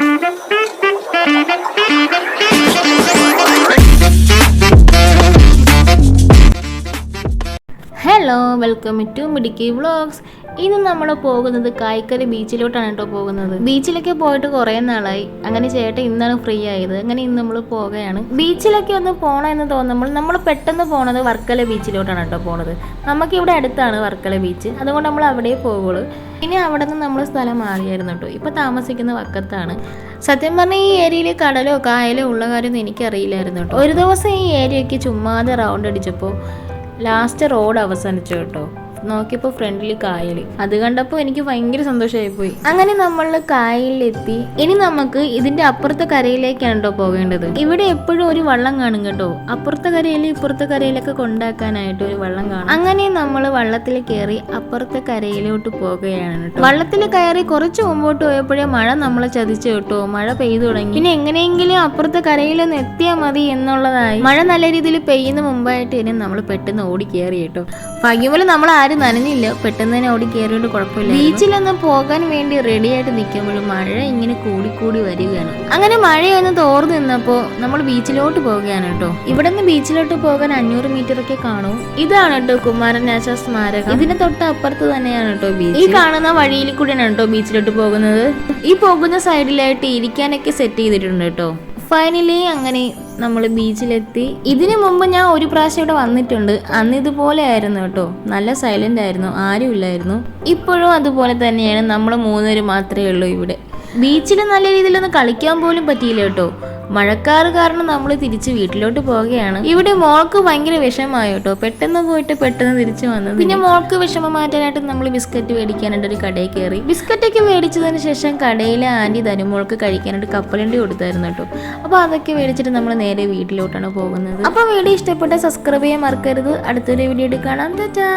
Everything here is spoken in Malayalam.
Thank you. Hello welcome to Midukki vlogs ഇന്ന് നമ്മൾ പോകുന്നത് കായ്ക്കര ബീച്ചിലോട്ടാണ് കേട്ടോ പോകുന്നത്. ബീച്ചിലൊക്കെ പോയിട്ട് കുറേ നാളായി. അങ്ങനെ ചേട്ടൻ ഇന്നാണ് ഫ്രീ ആയത്. അങ്ങനെ ഇന്ന് നമ്മൾ പോകുകയാണ് ബീച്ചിലൊക്കെ ഒന്ന് പോകണം എന്ന് തോന്നുമ്പോൾ നമ്മൾ പെട്ടെന്ന് പോണത് വർക്കല ബീച്ചിലോട്ടാണ് കേട്ടോ പോണത്. നമുക്കിവിടെ അടുത്താണ് വർക്കല ബീച്ച്. അതുകൊണ്ട് നമ്മൾ അവിടെ പോകുള്ളൂ ഇനി അവിടെ നിന്ന് നമ്മൾ സ്ഥലം മാറിയായിരുന്നു കേട്ടോ. ഇപ്പോൾ താമസിക്കുന്ന വക്കത്താണ്. സത്യം പറഞ്ഞാൽ ഈ ഏരിയയിൽ കടലോ കായലോ ഉള്ള കാര്യമൊന്നും എനിക്കറിയില്ലായിരുന്നു കേട്ടോ. ഒരു ദിവസം ഈ ഏരിയയ്ക്ക് ചുമ്മാതെ റൗണ്ട് അടിച്ചപ്പോൾ ലാസ്റ്റ് റോഡ് അവസാനിച്ചു കേട്ടോ. നോക്കിയപ്പോൾ ഫ്രണ്ടിൽ കായൽ അത് കണ്ടപ്പോൾ എനിക്ക് ഭയങ്കര സന്തോഷമായി പോയി അങ്ങനെ നമ്മൾ കായലിലെത്തി. ഇനി നമുക്ക് ഇതിന്റെ അപ്പുറത്തെ കരയിലേക്കാണ് കേട്ടോ പോകേണ്ടത്. ഇവിടെ എപ്പോഴും ഒരു വള്ളം കാണും കേട്ടോ. അപ്പുറത്തെ കരയിൽ ഇപ്പുറത്തെ കരയിലൊക്കെ കൊണ്ടാക്കാനായിട്ട് ഒരു വള്ളം കാണും. അങ്ങനെ നമ്മൾ വള്ളത്തിൽ കയറി അപ്പുറത്തെ കരയിലോട്ട് പോകുകയാണ് കേട്ടോ. വള്ളത്തിൽ കയറി കുറച്ച് മുമ്പോട്ട് പോയപ്പോഴേ മഴ നമ്മളെ ചതിച്ചു കേട്ടോ. മഴ പെയ്തു തുടങ്ങി. പിന്നെ എങ്ങനെയെങ്കിലും അപ്പുറത്തെ കരയിലൊന്ന് എത്തിയാൽ മതി എന്നുള്ളതായി. മഴ നല്ല രീതിയിൽ പെയ്യുന്ന മുമ്പായിട്ട് ഇനി നമ്മൾ പെട്ടെന്ന് ഓടി കയറി കേട്ടോ. ഭാഗ്യപോലെ നമ്മൾ ആരും നനഞ്ഞില്ല. പെട്ടെന്ന് തന്നെ ഓടി കയറിയോണ്ട് കുഴപ്പമില്ല ബീച്ചിലൊന്നും പോകാൻ വേണ്ടി റെഡി ആയിട്ട് നിൽക്കുമ്പോഴും മഴ ഇങ്ങനെ കൂടി കൂടി വരികയാണ്. അങ്ങനെ മഴയൊന്ന് തോർന്നു നിന്നപ്പോ നമ്മൾ ബീച്ചിലോട്ട് പോവുകയാണ് കേട്ടോ. ഇവിടെ നിന്ന് ബീച്ചിലോട്ട് പോകാൻ അഞ്ഞൂറ് മീറ്റർ ഒക്കെ കാണും. ഇതാണ് കേട്ടോ കുമാരൻ നാശാ സ്മാരകം. ഇതിന് തൊട്ട് അപ്പുറത്ത് തന്നെയാണ് കേട്ടോ ബീച്ച്. ഈ കാണുന്ന വഴിയിൽ കൂടിയാണ് കേട്ടോ ബീച്ചിലോട്ട് പോകുന്നത്. ഈ പോകുന്ന സൈഡിലായിട്ട് ഇരിക്കാനൊക്കെ സെറ്റ് ചെയ്തിട്ടുണ്ട് കേട്ടോ. ഫൈനലി അങ്ങനെ നമ്മൾ ബീച്ചിലെത്തി. ഇതിനു മുമ്പ് ഞാൻ ഒരു പ്രാവശ്യം ഇവിടെ വന്നിട്ടുണ്ട്. അന്ന് ഇതുപോലെ ആയിരുന്നു കേട്ടോ. നല്ല സൈലന്റ് ആയിരുന്നു. ആരും ഇല്ലായിരുന്നു. ഇപ്പോഴും അതുപോലെ തന്നെയാണ്. നമ്മൾ മൂന്നുപേര് മാത്രമേ ഉള്ളൂ ഇവിടെ. ബീച്ചിൽ നല്ല രീതിയിലൊന്ന് കളിക്കാൻ പോലും പറ്റിയില്ല കേട്ടോ. മഴക്കാറ് കാരണം നമ്മൾ തിരിച്ച് വീട്ടിലോട്ട് പോവുകയാണ്. ഇവിടെ മോൾക്ക് ഭയങ്കര വിഷമമായി കേട്ടോ. പെട്ടെന്ന് പോയിട്ട് പെട്ടെന്ന് തിരിച്ചു വന്നത് പിന്നെ മോൾക്ക് വിഷമം മാറ്റാനായിട്ട് നമ്മൾ ബിസ്ക്കറ്റ് മേടിക്കാനായിട്ട് ഒരു കടയിൽ കയറി. ബിസ്ക്കറ്റൊക്കെ മേടിച്ചതിന് ശേഷം കടയിലെ ആന്റി ധനുമോൾക്ക് കഴിക്കാനായിട്ട് കപ്പലണ്ടി കൊടുത്തായിരുന്നു കേട്ടോ. അപ്പോൾ അതൊക്കെ മേടിച്ചിട്ട് നമ്മൾ നേരെ വീട്ടിലോട്ടാണ് പോകുന്നത്. അപ്പോൾ വീഡിയോ ഇഷ്ടപ്പെട്ട സബ്സ്ക്രൈബ് ചെയ്യാൻ മറക്കരുത്. അടുത്തൊരു വീഡിയോ കാണാം. ടാറ്റാ.